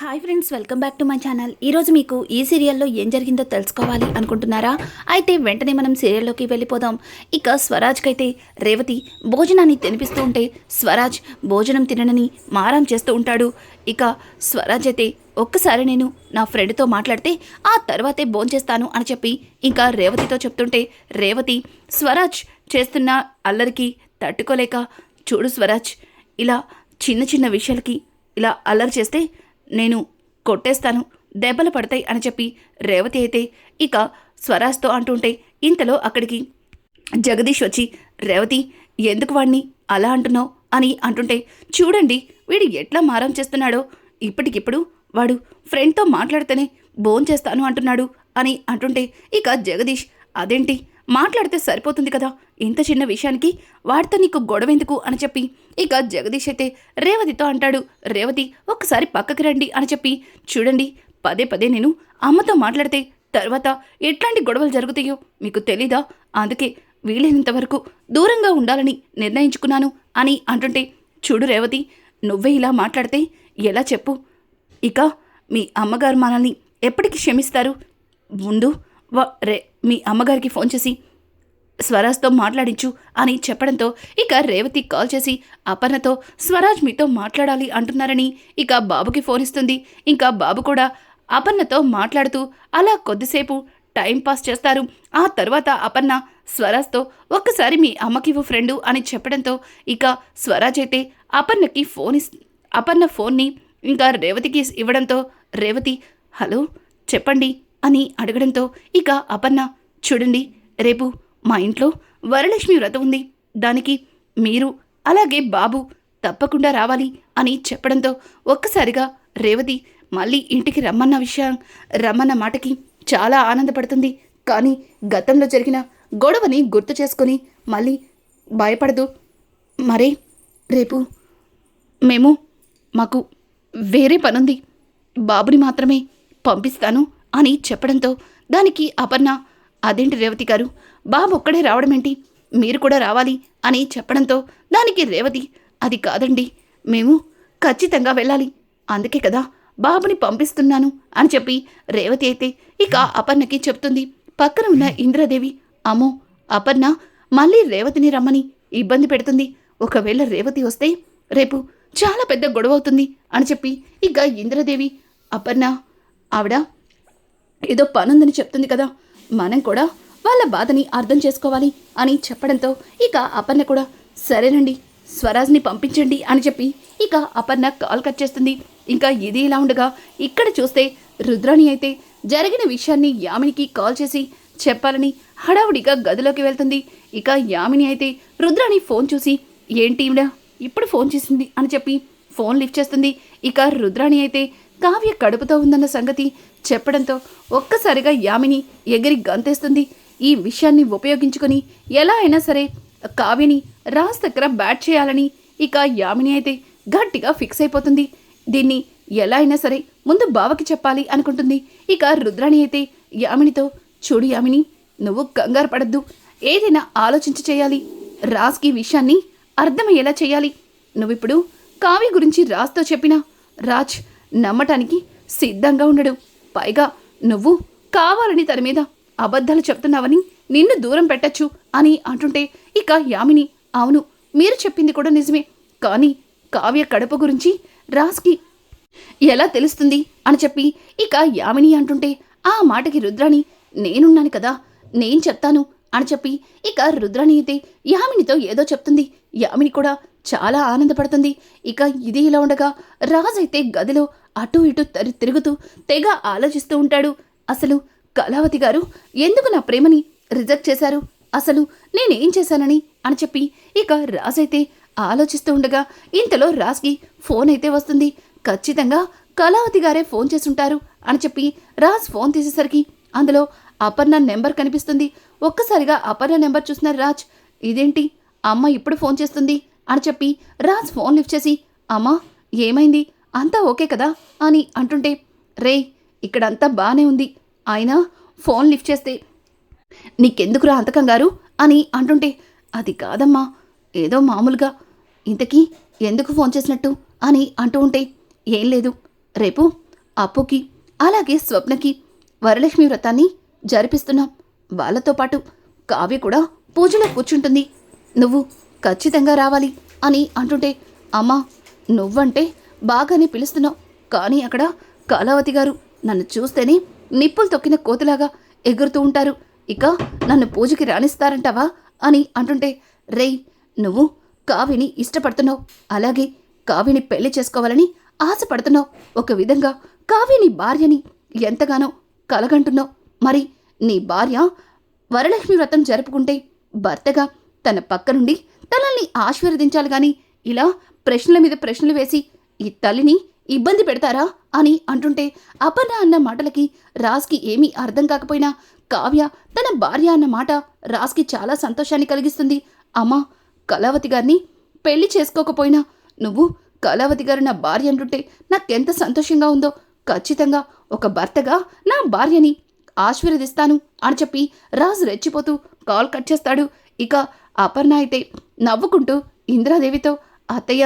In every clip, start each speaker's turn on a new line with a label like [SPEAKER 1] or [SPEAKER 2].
[SPEAKER 1] Hi friends welcome back to my channel ఈరోజు మీకు ఈ సీరియల్లో ఏం జరిగిందో తెలుసుకోవాలి అనుకుంటున్నారా? అయితే వెంటనే మనం సీరియల్లోకి వెళ్ళిపోదాం. ఇక స్వరాజ్కైతే రేవతి భోజనాన్ని తినిపిస్తూ ఉంటే స్వరాజ్ భోజనం తిననని మారం చేస్తూ ఉంటాడు. ఇక స్వరాజ్ అయితే ఒక్కసారి నేను నా ఫ్రెండ్తో మాట్లాడితే ఆ తర్వాతే భోంచేస్తాను అని చెప్పి ఇంకా రేవతితో చెప్తుంటే రేవతి స్వరాజ్ చేస్తున్న అల్లరికి తట్టుకోలేక చూడు స్వరాజ్ ఇలా చిన్న చిన్న విషయాలకి ఇలా అల్లరి చేస్తే నేను కొట్టేస్తాను దెబ్బలు పడతాయి అని చెప్పి రేవతి అయితే ఇక స్వరాజ్తో అంటుంటే ఇంతలో అక్కడికి జగదీష్ వచ్చి రేవతి ఎందుకు వాడిని అలా అంటున్నావు? అని అంటుంటే చూడండి వీడు ఎట్లా మారం చేస్తున్నాడో. ఇప్పటికిప్పుడు వాడు ఫ్రెండ్తో మాట్లాడితేనే బోన్ చేస్తాను అంటున్నాడు అని అంటుంటే ఇక జగదీష్ అదేంటి? మాట్లాడితే సరిపోతుంది కదా? ఇంత చిన్న విషయానికి వాడితో నీకు గొడవ ఎందుకు అని చెప్పి. ఇక జగదీష్ అయితే రేవతితో అంటాడు రేవతి ఒక్కసారి పక్కకి రండి అని చెప్పి. చూడండి పదే పదే నేను అమ్మతో మాట్లాడితే తర్వాత ఎట్లాంటి గొడవలు జరుగుతాయో మీకు తెలీదా? అందుకే వీలైనంత వరకు దూరంగా ఉండాలని నిర్ణయించుకున్నాను అని అంటుంటే. చూడు రేవతి నువ్వే ఇలా మాట్లాడితే ఎలా చెప్పు? ఇక మీ అమ్మగారు మనల్ని ఎప్పటికి క్షమిస్తారు? ముందు వ రే మీ అమ్మగారికి ఫోన్ చేసి స్వరాజ్తో మాట్లాడించు అని చెప్పడంతో ఇక రేవతి కాల్ చేసి అపర్ణతో స్వరాజ్ మీతో మాట్లాడాలి అంటున్నారని ఇక బాబుకి ఫోన్ ఇస్తుంది. ఇంకా బాబు కూడా అపర్ణతో మాట్లాడుతూ అలా కొద్దిసేపు టైం పాస్ చేస్తారు. ఆ తర్వాత అపర్ణ స్వరాజ్తో ఒక్కసారి మీ అమ్మకి ఫ్రెండు అని చెప్పడంతో ఇక స్వరాజ్ అయితే అపర్ణకి ఫోన్ ఇస్ అపర్ణ ఫోన్ని ఇంకా రేవతికి ఇవ్వడంతో రేవతి హలో చెప్పండి. అని అడగడంతో ఇక అపర్ణ చూడండి రేపు మా ఇంట్లో వరలక్ష్మి వ్రతం ఉంది. దానికి మీరు అలాగే బాబు తప్పకుండా రావాలి అని చెప్పడంతో ఒక్కసారిగా రేవతి మళ్ళీ ఇంటికి రమ్మన్న విషయం రమ్మన్న మాటకి చాలా ఆనందపడుతుంది. కానీ గతంలో జరిగిన గొడవని గుర్తు చేసుకొని మళ్ళీ భయపడదు. మరే రేపు మేము మాకు వేరే పనుంది. బాబుని మాత్రమే పంపిస్తాను. అని చెప్పడంతో దానికి అపర్ణ అదేంటి రేవతి గారు? బాబు ఒక్కడే రావడమేంటి? మీరు కూడా రావాలి అని చెప్పడంతో దానికి రేవతి అది కాదండి మేము ఖచ్చితంగా వెళ్ళాలి. అందుకే కదా బాబుని పంపిస్తున్నాను అని చెప్పి రేవతి అయితే ఇక అపర్ణకి చెప్తుంది పక్కన ఉన్న ఇంద్రదేవి అమ్మో అపర్ణ మళ్ళీ రేవతిని రమ్మని ఇబ్బంది పెడుతుంది. ఒకవేళ రేవతి వస్తే రేపు చాలా పెద్ద గొడవ అవుతుంది అని చెప్పి ఇక ఇంద్రదేవి అపర్ణ ఆవిడ ఏదో పనుందని చెప్తుంది కదా. మనం కూడా వాళ్ళ బాధని అర్థం చేసుకోవాలి అని చెప్పడంతో ఇక అపర్ణ కూడా సరేనండి స్వరాజ్ని పంపించండి అని చెప్పి ఇక అపర్ణ కాల్ కట్ చేస్తుంది. ఇంకా ఇది ఇలా ఉండగా ఇక్కడ చూస్తే రుద్రాణి అయితే జరిగిన విషయాన్ని యామినికి కాల్ చేసి చెప్పాలని హడావుడిగా గదిలోకి వెళ్తుంది. ఇక యామిని అయితే రుద్రాణి ఫోన్ చూసి ఏంటి ఈవిడ ఇప్పుడు ఫోన్ చేసింది అని చెప్పి ఫోన్ లిఫ్ట్ చేస్తుంది. ఇక రుద్రాణి అయితే కావ్య కడుపుతో ఉందన్న సంగతి చెప్పడంతో ఒక్కసారిగా యామిని ఎగిరి గంతేస్తుంది. ఈ విషయాన్ని ఉపయోగించుకొని ఎలా అయినా సరే కావ్యని రాజ్ దగ్గర బ్యాట్ చేయాలని ఇక యామిని అయితే గట్టిగా ఫిక్స్ అయిపోతుంది. దీన్ని ఎలా అయినా సరే ముందు బావకి చెప్పాలి అనుకుంటుంది. ఇక రుద్రాణి అయితే యామినితో చూడు యామిని నువ్వు కంగారు పడద్దు. ఏదైనా ఆలోచించి చేయాలి. రాజ్కి విషయాన్ని అర్థమయ్యేలా చేయాలి. నువ్విప్పుడు కావ్య గురించి రాజ్తో చెప్పినా రాజ్ నమ్మటానికి సిద్ధంగా ఉండడు. పైగా నువ్వు కావాలని తన మీద అబద్ధాలు చెప్తున్నావని నిన్ను దూరం పెట్టచ్చు అని అంటుంటే ఇక యామిని అవును మీరు చెప్పింది కూడా నిజమే. కానీ కావ్య కడప గురించి రాస్కి ఎలా తెలుస్తుంది అని చెప్పి ఇక యామిని అంటుంటే ఆ మాటకి రుద్రాణి నేనున్నాను కదా నేను చెప్తాను అని చెప్పి ఇక రుద్రాణి అయితే యామినితో ఏదో చెప్తుంది. యామిని కూడా చాలా ఆనందపడుతుంది. ఇక ఇది ఇలా ఉండగా రాజ్ అయితే గదిలో అటు ఇటు తరి తిరుగుతూ తెగ ఆలోచిస్తూ ఉంటాడు. అసలు కళావతి గారు ఎందుకు నా ప్రేమని రిజెక్ట్ చేశారు? అసలు నేనేం చేశానని? అని చెప్పి ఇక రాజ్ అయితే ఆలోచిస్తూ ఉండగా ఇంతలో రాజ్కి ఫోన్ అయితే వస్తుంది. ఖచ్చితంగా కళావతి గారే ఫోన్ చేసుంటారు అని చెప్పి రాజ్ ఫోన్ తీసేసరికి అందులో అపర్ణ నెంబర్ కనిపిస్తుంది. ఒక్కసారిగా అపర్ణ నెంబర్ చూసిన రాజ్ ఇదేంటి? అమ్మ ఇప్పుడు ఫోన్ చేస్తుంది. అని చెప్పి రాజ్ ఫోన్ లిఫ్ట్ చేసి అమ్మా ఏమైంది? అంతా ఓకే కదా? అని అంటుంటే రే ఇక్కడంతా బాగానే ఉంది. అయినా ఫోన్ లిఫ్ట్ చేస్తే నీకెందుకురా అంతకం గారు అని అంటుంటే అది కాదమ్మా ఏదో మామూలుగా ఇంతకీ ఎందుకు ఫోన్ చేసినట్టు? అని అంటూ ఉంటే ఏం లేదు. రేపు అప్పుకి అలాగే స్వప్నకి వరలక్ష్మి వ్రతాన్ని జరిపిస్తున్నాం. వాళ్ళతో పాటు కావ్య కూడా పూజలో కూర్చుంటుంది. నువ్వు ఖచ్చితంగా రావాలి అని అంటుంటే అమ్మా నువ్వంటే బాగానే పిలుస్తున్నావు. కానీ అక్కడ కళావతి గారు నన్ను చూస్తేనే నిప్పులు తొక్కిన కోతిలాగా ఎగురుతూ ఉంటారు. ఇక నన్ను పూజకి రాణిస్తారంటావా అని అంటుంటే రేయ్ నువ్వు కావిని ఇష్టపడుతున్నావు. అలాగే కావిని పెళ్ళి చేసుకోవాలని ఆశపడుతున్నావు. ఒక విధంగా కావిని భార్యని ఎంతగానో కలగంటున్నావు. మరి నీ భార్య వరలక్ష్మి వ్రతం జరుపుకుంటే భర్తగా తన పక్క నుండి తనల్ని ఆశీర్వదించాలి గాని ఇలా ప్రశ్నల మీద ప్రశ్నలు వేసి ఈ తల్లిని ఇబ్బంది పెడతారా అని అంటుంటే అపర్ణ అన్న మాటలకి రాజ్కి ఏమీ అర్థం కాకపోయినా కావ్య తన భార్య అన్న మాట రాజ్కి చాలా సంతోషాన్ని కలిగిస్తుంది. అమ్మా కళావతి గారిని పెళ్ళి చేసుకోకపోయినా నువ్వు కళావతి గారు నా భార్య అంటుంటే నాకెంత సంతోషంగా ఉందో ఖచ్చితంగా ఒక భర్తగా నా భార్యని ఆశీర్వదిస్తాను అని చెప్పి రాజు రెచ్చిపోతూ కాల్ కట్ చేస్తాడు. ఇక అపర్ణ అయితే నవ్వుకుంటూ ఇందిరాదేవితో అత్తయ్య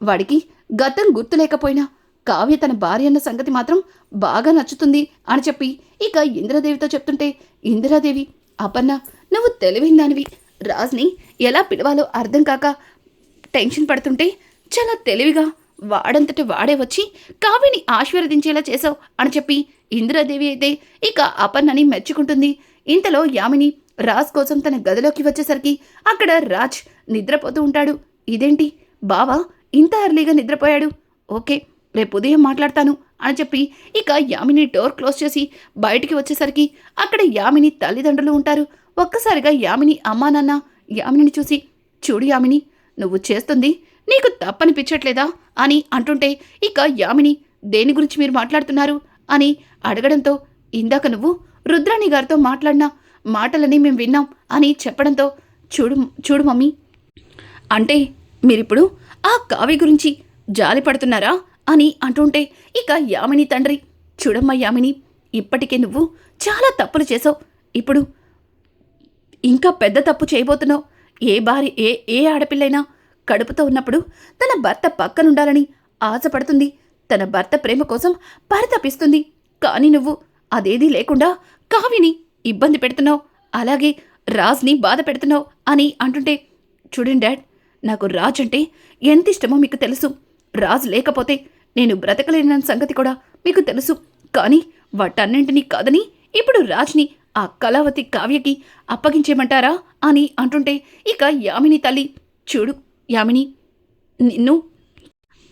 [SPEAKER 1] వాడికి గతం గుర్తులేకపోయినా కావ్య తన భార్య అన్న సంగతి మాత్రం బాగా నచ్చుతుంది అని చెప్పి ఇక ఇందిరాదేవితో చెప్తుంటే ఇందిరాదేవి అపర్ణ నువ్వు తెలివైన దానివి. రాజ్ని ఎలా పిలవాలో అర్థం కాక టెన్షన్ పడుతుంటే చాలా తెలివిగా వాడంతట వాడే వచ్చి కావ్యని ఆశీర్వదించేలా చేశావు అని చెప్పి ఇందిరాదేవి అయితే ఇక అపర్ణని మెచ్చుకుంటుంది. ఇంతలో యామిని రాజ్ కోసం తన గదిలోకి వచ్చేసరికి అక్కడ రాజ్ నిద్రపోతూ ఉంటాడు. ఇదేంటి? బావా ఇంత ఎర్లీగా నిద్రపోయాడు. ఓకే రేపు ఉదయం మాట్లాడతాను అని చెప్పి ఇక యామిని డోర్ క్లోజ్ చేసి బయటికి వచ్చేసరికి అక్కడ యామిని తల్లిదండ్రులు ఉంటారు. ఒక్కసారిగా యామిని అమ్మా నాన్న యామినిని చూసి చూడు యామిని నువ్వు చేస్తుంది నీకు తప్పనిపించట్లేదా? అని అంటుంటే ఇక యామిని దేని గురించి మీరు మాట్లాడుతున్నారు? అని అడగడంతో ఇందాక నువ్వు రుద్రాణి గారితో మాట్లాడినా మాటలని మేము విన్నాం అని చెప్పడంతో చూడు చూడు మమ్మీ. అంటే మీరిప్పుడు ఆ కావ్య గురించి జాలి పడుతున్నారా అని అంటుంటే ఇక యామిని తండ్రి చూడమ్మా యామిని ఇప్పటికే నువ్వు చాలా తప్పులు చేసావు ఇప్పుడు ఇంకా పెద్ద తప్పు చేయబోతున్నావు. ఏ భార్య ఏ ఏ ఆడపిల్లైనా కడుపుతో ఉన్నప్పుడు తన భర్త పక్కనుండాలని ఆశపడుతుంది. తన భర్త ప్రేమ కోసం పరితపిస్తుంది కానీ నువ్వు అదేదీ లేకుండా కావిని ఇబ్బంది పెడుతున్నావు అలాగే రాజ్ని బాధ పెడుతున్నావు అని అంటుంటే చూడండి డాడ్ నాకు రాజ్ అంటే ఎంత ఇష్టమో మీకు తెలుసు. రాజు లేకపోతే నేను బ్రతకలేనన్న సంగతి కూడా మీకు తెలుసు. కానీ వాటన్నింటినీ కాదని ఇప్పుడు రాజ్ని ఆ కళావతి కావ్యకి అప్పగించేయమంటారా? అని అంటుంటే ఇక యామిని తల్లి చూడు యామిని నిన్ను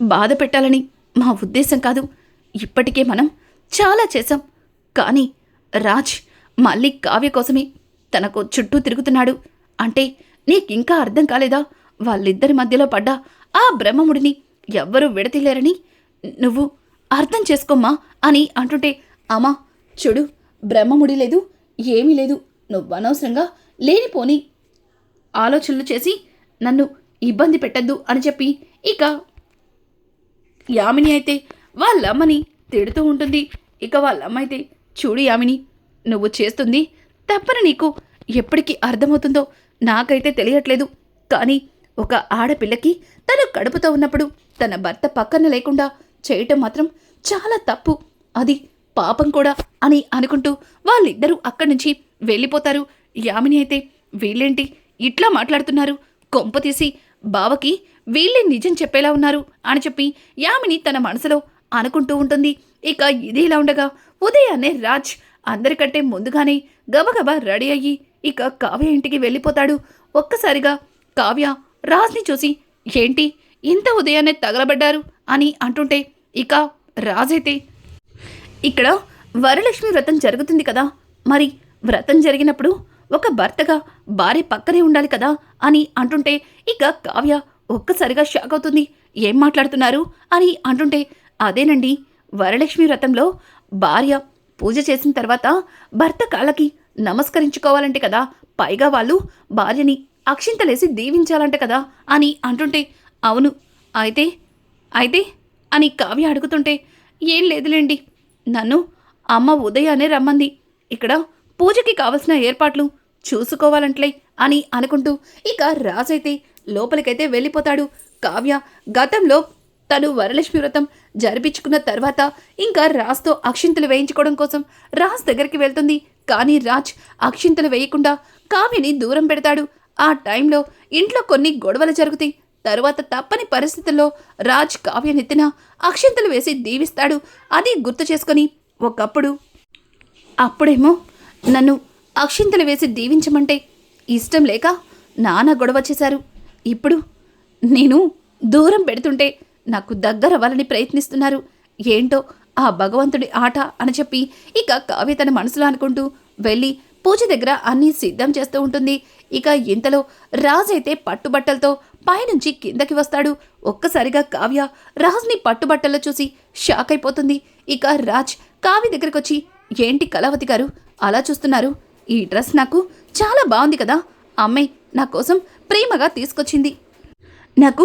[SPEAKER 1] బాధ పెట్టాలని మా ఉద్దేశం కాదు. ఇప్పటికే మనం చాలా చేశాం. కానీ రాజ్ మళ్ళీ కావ్య కోసమే తనకు చుట్టూ తిరుగుతున్నాడు. అంటే నీకింకా అర్థం కాలేదా? వాళ్ళిద్దరి మధ్యలో పడ్డ ఆ బ్రహ్మముడిని ఎవ్వరూ విడతీలేరని నువ్వు అర్థం చేసుకోమ్మా అని అంటుంటే అమ్మా చూడు బ్రహ్మముడి లేదు ఏమీ లేదు నువ్వు అనవసరంగా లేనిపోని ఆలోచనలు చేసి నన్ను ఇబ్బంది పెట్టద్దు అని చెప్పి ఇక యామిని అయితే వాళ్ళమ్మని తిడుతూ ఉంటుంది. ఇక వాళ్ళమ్మ అయితే చూడు యామిని నువ్వు చేస్తుంది తప్పని నీకు ఎప్పటికీ అర్థమవుతుందో నాకైతే తెలియట్లేదు. కానీ ఒక ఆడపిల్లకి తను కడుపుతో ఉన్నప్పుడు తన భర్త పక్కన లేకుండా చేయటం మాత్రం చాలా తప్పు. అది పాపం కూడా అని అనుకుంటూ వాళ్ళిద్దరూ అక్కడి నుంచి వెళ్ళిపోతారు. యామిని అయితే వీళ్ళేంటి ఇట్లా మాట్లాడుతున్నారు? కొంప తీసి బావకి వీళ్ళే నిజం చెప్పేలా ఉన్నారు అని చెప్పి యామిని తన మనసులో అనుకుంటూ ఉంటుంది. ఇక ఇది ఇలా ఉండగా ఉదయాన్నే రాజ్ అందరికంటే ముందుగానే గబగబా రెడీ అయ్యి ఇక కావ్య ఇంటికి వెళ్ళిపోతాడు. ఒక్కసారిగా కావ్య రాజ్ని చూసి ఏంటి? ఇంత ఉదయాన్నే తగలబడ్డారు? అని అంటుంటే ఇక రాజైతే ఇక్కడ వరలక్ష్మి వ్రతం జరుగుతుంది కదా? మరి వ్రతం జరిగినప్పుడు ఒక భర్తగా భార్య పక్కనే ఉండాలి కదా? అని అంటుంటే ఇక కావ్య ఒక్కసారిగా షాక్ అవుతుంది. ఏం మాట్లాడుతున్నారు? అని అంటుంటే అదేనండి వరలక్ష్మి వ్రతంలో భార్య పూజ చేసిన తర్వాత భర్త కాళ్ళకి నమస్కరించుకోవాలంటే కదా పైగా వాళ్ళు భార్యని అక్షింతలేసి దీవించాలంట కదా అని అంటుంటే అవును అయితే అయితే అని కావ్య అడుగుతుంటే ఏం లేదులేండి నన్ను అమ్మ ఉదయానే రమ్మంది. ఇక్కడ పూజకి కావలసిన ఏర్పాట్లు చూసుకోవాలంట్లే అని అనుకుంటూ ఇక రాజైతే లోపలికైతే వెళ్ళిపోతాడు. కావ్య గతంలో తను వరలక్ష్మి వ్రతం జరిపించుకున్న తర్వాత ఇంకా రాజ్తో అక్షింతలు వేయించుకోవడం కోసం రాజ్ దగ్గరికి వెళ్తుంది. కానీ రాజ్ అక్షింతలు వేయకుండా కావ్యని దూరం పెడతాడు. ఆ టైంలో ఇంట్లో కొన్ని గొడవలు జరుగుతాయి. తరువాత తప్పని పరిస్థితుల్లో రాజ్ కావ్యనెత్తిన అక్షింతలు వేసి దీవిస్తాడు. అది గుర్తు చేసుకొని ఒకప్పుడు అప్పుడేమో నన్ను అక్షింతలు వేసి దీవించమంటే ఇష్టం లేక నాన్న గొడవ చేశారు. ఇప్పుడు నేను దూరం పెడుతుంటే నాకు దగ్గరవ్వాలని ప్రయత్నిస్తున్నారు. ఏంటో ఆ భగవంతుడి ఆట అని చెప్పి ఇక కావ్య తన మనసులో అనుకుంటూ వెళ్ళి పూజ దగ్గర అన్నీ సిద్ధం చేస్తూ ఉంటుంది. ఇక ఇంతలో రాజైతే పట్టుబట్టలతో పైనుంచి కిందకి వస్తాడు. ఒక్కసారిగా కావ్య రాజ్ని పట్టుబట్టల్లో చూసి షాక్ అయిపోతుంది. ఇక రాజ్ కావ్య దగ్గరకు వచ్చి ఏంటి కళావతి గారు అలా చూస్తున్నారు? ఈ డ్రెస్ నాకు చాలా బాగుంది కదా. అమ్మాయి నా కోసం ప్రేమగా తీసుకొచ్చింది. నాకు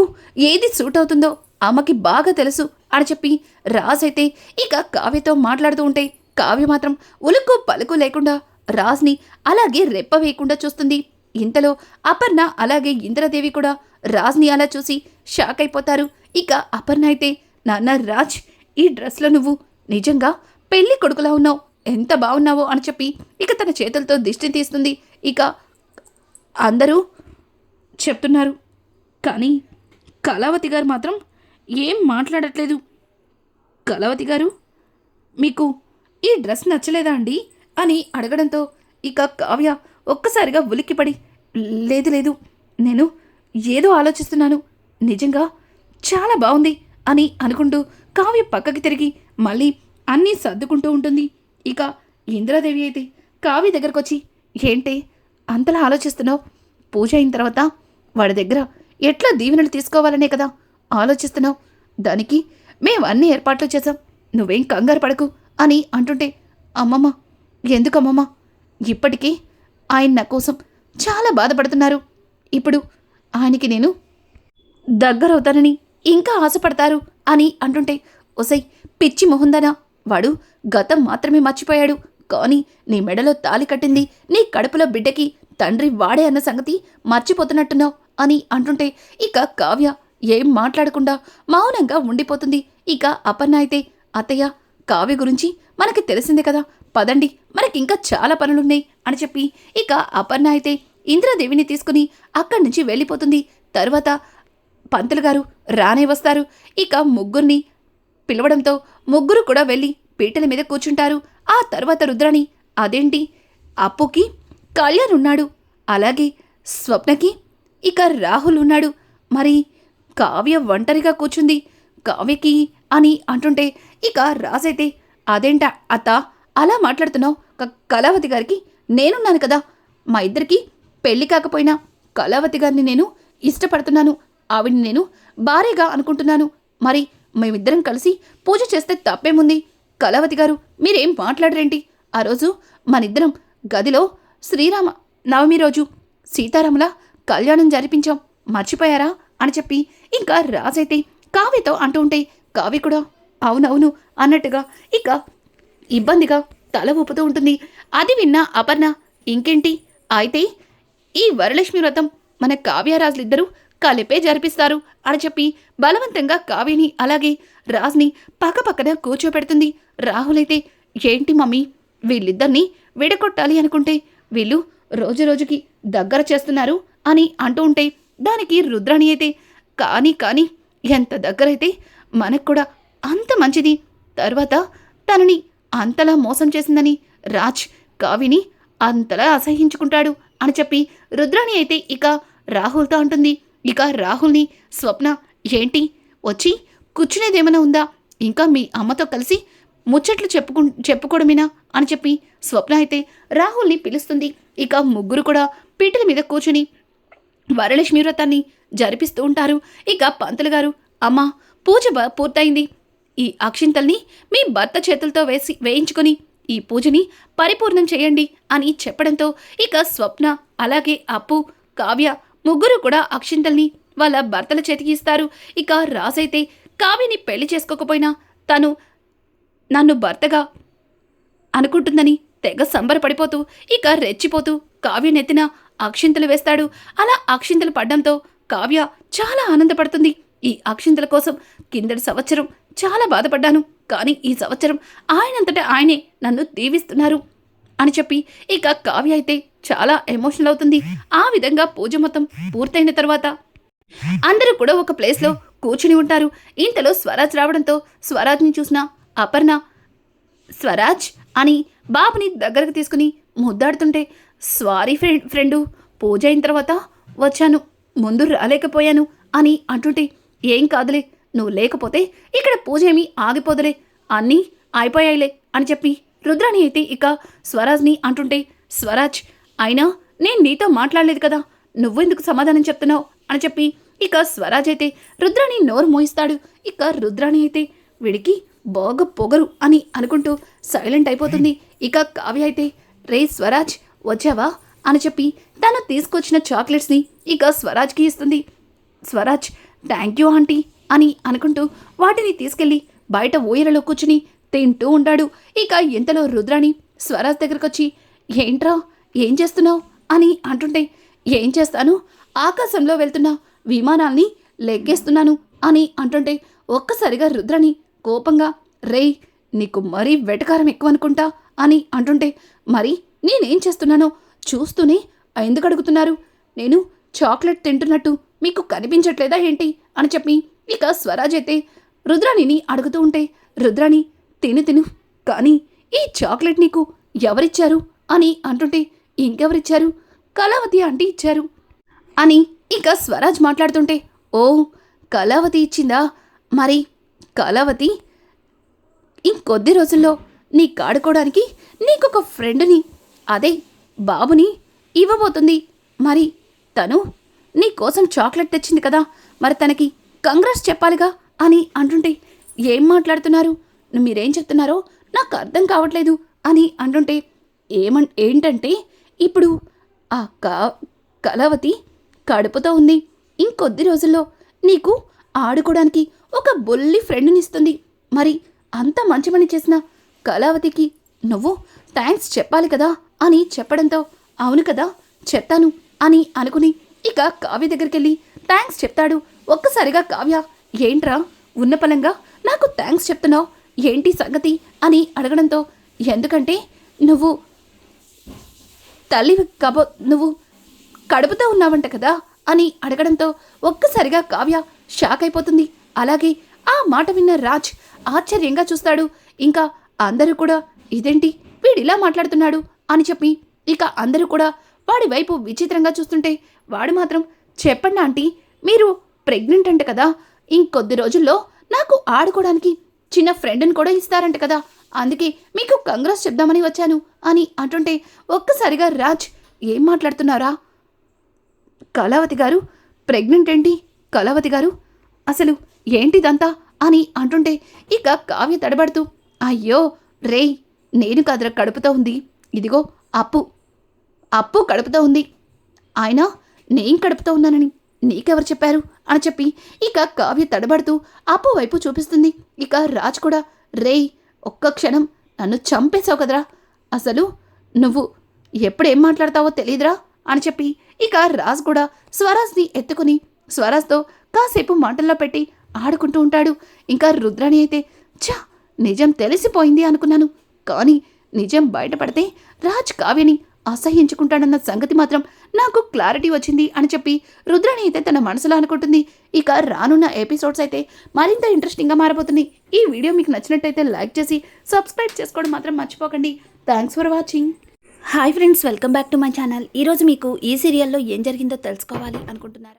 [SPEAKER 1] ఏది సూట్ అవుతుందో అమ్మకి బాగా తెలుసు అని చెప్పి రాజైతే ఇక కావ్యతో మాట్లాడుతూ ఉంటే కావ్య మాత్రం ఉలుకు పలుకు లేకుండా రాజ్ని అలాగే రెప్ప వేయకుండా చూస్తుంది. ఇంతలో అపర్ణ అలాగే ఇంద్రదేవి కూడా రాజ్ని అలా చూసి షాక్ అయిపోతారు. ఇక అపర్ణ అయితే నాన్న రాజ్ ఈ డ్రెస్లో నువ్వు నిజంగా పెళ్ళి కొడుకులా ఉన్నావు? ఎంత బాగున్నావో? అని చెప్పి ఇక తన చేతులతో దిష్టి తీస్తుంది. ఇక అందరూ చెప్తున్నారు. కానీ కళావతి గారు మాత్రం ఏం మాట్లాడట్లేదు. కళావతి గారు మీకు ఈ డ్రెస్ నచ్చలేదా అండి? అని అడగడంతో ఇక కావ్య ఒక్కసారిగా ఉలిక్కిపడి లేదు లేదు నేను ఏదో ఆలోచిస్తున్నాను. నిజంగా చాలా బాగుంది అని అనుకుంటూ కావ్య పక్కకి తిరిగి మళ్ళీ అన్నీ సర్దుకుంటూ ఉంటుంది. ఇక ఇంద్రాదేవి అయితే కావ్య దగ్గరకు వచ్చి ఏంటే అంతలా ఆలోచిస్తున్నావు? పూజ అయిన తర్వాత వాడి దగ్గర ఎట్లా దీవెనలు తీసుకోవాలనే కదా ఆలోచిస్తున్నావు? దానికి మేము అన్ని ఏర్పాట్లు చేశాం. నువ్వేం కంగారు పడకు అని అంటుంటే అమ్మమ్మ ఎందుకమ్మమ్మ? ఇప్పటికీ ఆయన నా కోసం చాలా బాధపడుతున్నారు. ఇప్పుడు ఆయనకి నేను దగ్గరవుతానని ఇంకా ఆశపడతారు అని అంటుంటే ఒసై పిచ్చి మొహందనా? వాడు గతం మాత్రమే మర్చిపోయాడు. కానీ నీ మెడలో తాలి కట్టింది నీ కడుపులో బిడ్డకి తండ్రి వాడే అన్న సంగతి మర్చిపోతున్నట్టున్నావు అని అంటుంటే ఇక కావ్య ఏం మాట్లాడకుండా మౌనంగా ఉండిపోతుంది. ఇక అపర్ణ అయితే అత్తయ్య కావ్య గురించి మనకి తెలిసిందే కదా. పదండి మనకింకా చాలా పనులున్నాయి అని చెప్పి ఇక అపర్ణ అయితే ఇంద్రదేవిని తీసుకుని అక్కడి నుంచి వెళ్ళిపోతుంది. తర్వాత పంతులు గారు రానే వస్తారు. ఇక ముగ్గురిని పిలవడంతో ముగ్గురు కూడా వెళ్ళి పీటల మీద కూర్చుంటారు. ఆ తర్వాత రుద్రాణి అదేంటి? అప్పుకి కళ్యాణ్ ఉన్నాడు. అలాగే స్వప్నకి ఇక రాహుల్ ఉన్నాడు. మరి కావ్య ఒంటరిగా కూర్చుంది. కావ్యకి అని అంటుంటే ఇక రాజైతే అదేంట అత్త అలా మాట్లాడుతున్నావు? కళావతి గారికి నేనున్నాను కదా. మా ఇద్దరికి పెళ్ళి కాకపోయినా కళావతి గారిని నేను ఇష్టపడుతున్నాను. ఆవిడ్ని నేను భార్యగా అనుకుంటున్నాను. మరి మేమిద్దరం కలిసి పూజ చేస్తే తప్పేముంది? కళావతి గారు మీరేం మాట్లాడరేంటి? ఆ రోజు మనిద్దరం గదిలో శ్రీరామ నవమి రోజు సీతారాముల కళ్యాణం జరిపించాం. మర్చిపోయారా? అని చెప్పి ఇంకా రాజైతే కావ్యతో అంటూ ఉంటే కావ్య కూడా అవునవును అన్నట్టుగా ఇక ఇబ్బందిగా తల ఊపుతూ ఉంటుంది. అది విన్న అపర్ణ ఇంకేంటి? అయితే ఈ వరలక్ష్మి వ్రతం మన కావ్యరాజులిద్దరూ కలిపే జరిపిస్తారు అని చెప్పి బలవంతంగా కావ్యని అలాగే రాజ్ని పక్కపక్కన కూర్చోపెడుతుంది. రాహుల్ అయితే ఏంటి మమ్మీ వీళ్ళిద్దరినీ విడగొట్టాలి అనుకుంటే వీళ్ళు రోజు రోజుకి దగ్గర చేస్తున్నారు అని అంటూ ఉంటే దానికి రుద్రాణి అయితే కానీ కానీ ఎంత దగ్గరైతే మనకు కూడా అంత మంచిది. తర్వాత తనని అంతలా మోసం చేసిందని రాజ్ కావిని అంతలా అసహించుకుంటాడు అని చెప్పి రుద్రాణి అయితే ఇక రాహుల్తో అంటుంది. ఇక రాహుల్ని స్వప్న ఏంటి? వచ్చి కూర్చునేదేమైనా ఉందా? ఇంకా మీ అమ్మతో కలిసి ముచ్చట్లు చెప్పుకు చెప్పుకోవడమేనా? అని చెప్పి స్వప్న అయితే రాహుల్ని పిలుస్తుంది. ఇక ముగ్గురు కూడా పీటల మీద కూర్చుని వరలక్ష్మి వ్రతాన్ని జరిపిస్తూ ఉంటారు. ఇక పంతులు గారు అమ్మా పూజ బ- పూర్తయింది. ఈ అక్షింతల్ని మీ భర్త చేతులతో వేసి వేయించుకొని ఈ పూజని పరిపూర్ణం చేయండి అని చెప్పడంతో ఇక స్వప్న అలాగే అప్పు కావ్య ముగ్గురు కూడా అక్షింతల్ని వాళ్ళ భర్తల చేతికి ఇస్తారు. ఇక రాజైతే కావ్యని పెళ్ళి చేసుకోకపోయినా తను నన్ను భర్తగా అనుకుంటుందని తెగ సంబరపడిపోతూ ఇక రెచ్చిపోతూ కావ్య నెత్తిన అక్షింతలు వేస్తాడు. అలా అక్షింతలు పడ్డంతో కావ్య చాలా ఆనందపడుతుంది. ఈ అక్షింతల కోసం కిందటి సంవత్సరం చాలా బాధపడ్డాను. కానీ ఈ సంవత్సరం ఆయనంతటా ఆయనే నన్ను దీవిస్తున్నారు అని చెప్పి ఇక కావ్య అయితే చాలా ఎమోషనల్ అవుతుంది. ఆ విధంగా పూజ మొత్తం పూర్తయిన తర్వాత అందరూ కూడా ఒక ప్లేస్లో కూర్చుని ఉంటారు. ఇంతలో స్వరాజ్ రావడంతో స్వరాజ్ని చూసిన అపర్ణ స్వరాజ్ అని బాబుని దగ్గరకు తీసుకుని ముద్దాడుతుంటే సారీ ఫ్రెండ్ ఫ్రెండు పూజ అయిన తర్వాత వచ్చాను. ముందు రాలేకపోయాను అని అంటుంటే ఏం కాదులే నువ్వు లేకపోతే ఇక్కడ పూజ ఏమీ ఆగిపోదులే అన్నీ అయిపోయాయిలే అని చెప్పి రుద్రాణి అయితే ఇక స్వరాజ్ని అంటుంటే స్వరాజ్ అయినా నేను నీతో మాట్లాడలేదు కదా నువ్వెందుకు సమాధానం చెప్తున్నావు? అని చెప్పి ఇక స్వరాజ్ అయితే రుద్రాణి నోరు మోయిస్తాడు. ఇక రుద్రాణి అయితే వీడికి బాగా పొగరు అని అనుకుంటూ సైలెంట్ అయిపోతుంది. ఇక కావ్య అయితే రే స్వరాజ్ వచ్చావా? అని చెప్పి తను తీసుకొచ్చిన చాక్లెట్స్ని ఇక స్వరాజ్కి ఇస్తుంది. స్వరాజ్ థ్యాంక్ యూ ఆంటీ అని అనుకుంటూ వాటిని తీసుకెళ్ళి బయట ఊయలలో కూర్చుని తింటూ ఉంటాడు. ఇక ఇంతలో రుద్రాణి స్వరాజ్ దగ్గరకొచ్చి ఏంట్రా? ఏం చేస్తున్నావు? అని అంటుంటే ఏం చేస్తాను? ఆకాశంలో వెళ్తున్న విమానాల్ని లెగ్గేస్తున్నాను అని అంటుంటే ఒక్కసారిగా రుద్రాణి కోపంగా రేయ్ నీకు మరీ వెటకారం ఎక్కువ అనుకుంటా అని అంటుంటే మరి నేనేం చేస్తున్నానో చూస్తూనే ఎందుకు అడుగుతున్నారు? నేను చాక్లెట్ తింటున్నట్టు మీకు కనిపించట్లేదా ఏంటి? అని చెప్పి ఇక స్వరాజ్ అయితే రుద్రాణిని అడుగుతూ ఉంటే రుద్రాణి తిను తిను కానీ ఈ చాక్లెట్ నీకు ఎవరిచ్చారు? అని అంటుంటే ఇంకెవరిచ్చారు? కళావతి ఆంటీ ఇచ్చారు. అని ఇక స్వరాజ్ మాట్లాడుతుంటే ఓ కళావతి ఇచ్చిందా? మరి కళావతి ఇంకొద్ది రోజుల్లో నీ కాడుకోవడానికి నీకొక ఫ్రెండ్ని అదే బాబుని ఇవ్వబోతుంది. మరి తను నీ కోసం చాక్లెట్ తెచ్చింది కదా మరి తనకి కంగ్రెస్ చెప్పాలిగా అని అంటుంటే ఏం మాట్లాడుతున్నారు? మీరేం చెప్తున్నారో నాకు అర్థం కావట్లేదు అని అంటుంటే ఏమన్ ఏంటంటే ఇప్పుడు ఆ క కళావతి కడుపుతో ఉంది. ఇంకొద్ది రోజుల్లో నీకు ఆడుకోవడానికి ఒక బొల్లి ఫ్రెండ్ని ఇస్తుంది మరి అంత మంచి పని చేసిన కళావతికి నువ్వు థ్యాంక్స్ చెప్పాలి కదా? అని చెప్పడంతో అవును కదా చెప్తాను అని అనుకుని ఇక కావ్య దగ్గరికి వెళ్ళి థ్యాంక్స్ చెప్తాడు. ఒక్కసారిగా కావ్య ఏంట్రా ఉన్న పలంగా నాకు థ్యాంక్స్ చెప్తున్నావు? ఏంటి సంగతి? అని అడగడంతో ఎందుకంటే నువ్వు తల్లి కబో నువ్వు కడుపుతో ఉన్నావంట కదా? అని అడగడంతో ఒక్కసారిగా కావ్య షాక్ అయిపోతుంది. అలాగే ఆ మాట విన్న రాజ్ ఆశ్చర్యంగా చూస్తాడు. ఇంకా అందరూ కూడా ఇదేంటి? వీడిలా మాట్లాడుతున్నాడు. అని చెప్పి ఇక అందరూ కూడా వాడి వైపు విచిత్రంగా చూస్తుంటే వాడు మాత్రం చెప్పండి ఆంటీ మీరు ప్రెగ్నెంట్ అంట కదా ఇంకొద్ది రోజుల్లో నాకు ఆడుకోవడానికి చిన్న ఫ్రెండ్ని కూడా ఇస్తారంట కదా అందుకే మీకు కంగ్రెస్ చెప్దామని వచ్చాను అని అంటుంటే ఒక్కసారిగా రాజ్ ఏం మాట్లాడుతున్నారా? కళావతి గారు ప్రెగ్నెంట్ ఏంటి? కళావతి గారు అసలు ఏంటిదంతా? అని అంటుంటే ఇక కావ్య తడబడుతూ అయ్యో రేయ్ నేను కాదురా కడుపుతో ఉంది. ఇదిగో అప్పు. అప్పు కడుపుతో ఉంది. ఆయన నేను కడుపుతో ఉన్నానని నీకెవరు చెప్పారు? అని చెప్పి ఇక కావ్య తడబడుతూ అప్పు వైపు చూపిస్తుంది. ఇక రాజ్ కూడా రేయ్ ఒక్క క్షణం నన్ను చంపేశావు కదరా. అసలు నువ్వు ఎప్పుడేం మాట్లాడతావో తెలియదురా అని చెప్పి ఇక రాజ్ కూడా స్వరాజ్ని ఎత్తుకుని స్వరాజ్తో కాసేపు మాటల్లో పెట్టి ఆడుకుంటూ ఉంటాడు. ఇంకా రుద్రాణి అయితే ఛా నిజం తెలిసిపోయింది అనుకున్నాను. కానీ నిజం బయటపడితే రాజ్ కావ్యని అసహ్యించుకుంటాడన్న సంగతి మాత్రం నాకు క్లారిటీ వచ్చింది అని చెప్పి రుద్రాణి అయితే తన మనసులో అనుకుంటుంది. ఇక రానున్న ఎపిసోడ్స్ అయితే మరింత ఇంట్రెస్టింగ్గా మారబోతున్నాయి. ఈ వీడియో మీకు నచ్చినట్టయితే లైక్ చేసి సబ్స్క్రైబ్ చేసుకోవడం మాత్రం మర్చిపోకండి. Thanks for watching hi friends welcome back to my channel ఈరోజు మీకు ఈ సీరియల్లో ఏం జరిగిందో తెలుసుకోవాలి అనుకుంటున్నారు?